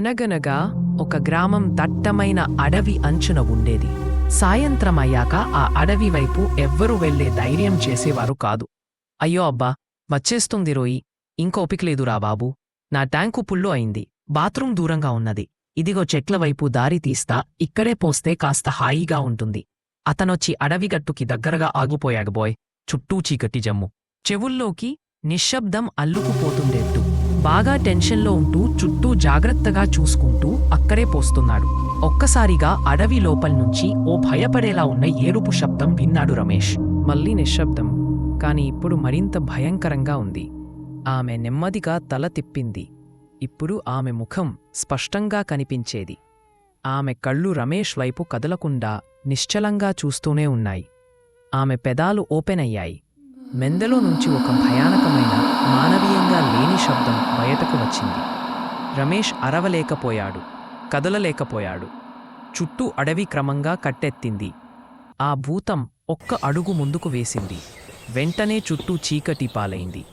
అనగనగా ఒక గ్రామం దట్టమైన అడవి అంచున ఉండేది. సాయంత్రం అయ్యాక ఆ అడవి వైపు ఎవ్వరూ వెళ్ళే ధైర్యం చేసేవారు కాదు. అయ్యో అబ్బా! వచ్చేస్తుంది రోయి. ఇంకోపిక లేదురా బాబు. నా ట్యాంకు పుల్లు అయింది. బాత్రూం దూరంగా ఉన్నది. ఇదిగో చెట్ల వైపు దారి తీస్తా ఇక్కడే పోస్తే కాస్త హాయిగా ఉంటుంది. అతనొచ్చి అడవిగట్టుకి దగ్గరగా ఆగిపోయాడు బోయ్. చుట్టూ చీకటి జమ్ము. చెవుల్లోకి నిశ్శబ్దం అల్లుకుపోతుండేట్టు. బాగా టెన్షన్లో ఉంటూ చుట్టూ జాగ్రత్తగా చూసుకుంటూ అక్కడే పోస్తున్నాడు. ఒక్కసారిగా అడవి లోపల నుంచి ఓ భయపడేలా ఉన్న ఏరుపు శబ్దం విన్నాడు రమేష్. మళ్ళీ నిశ్శబ్దం. కాని ఇప్పుడు మరింత భయంకరంగా ఉంది. ఆమె నెమ్మదిగా తల తిప్పింది. ఇప్పుడు ఆమె ముఖం స్పష్టంగా కనిపించేది. ఆమె కళ్ళు రమేష్ వైపు కదలకుండా నిశ్చలంగా చూస్తూనే ఉన్నాయి. ఆమె పెదాలు ఓపెన్ అయ్యాయి. మెందలో నుంచి ఒక భయానకమైన బయటకు వచ్చింది. రమేష్ అరవలేకపోయాడు. కదలలేకపోయాడు. చుట్టూ అడవి క్రమంగా కట్టెత్తింది. ఆ భూతం ఒక్క అడుగు ముందుకు వేసింది. వెంటనే చుట్టూ చీకటి పాలైంది.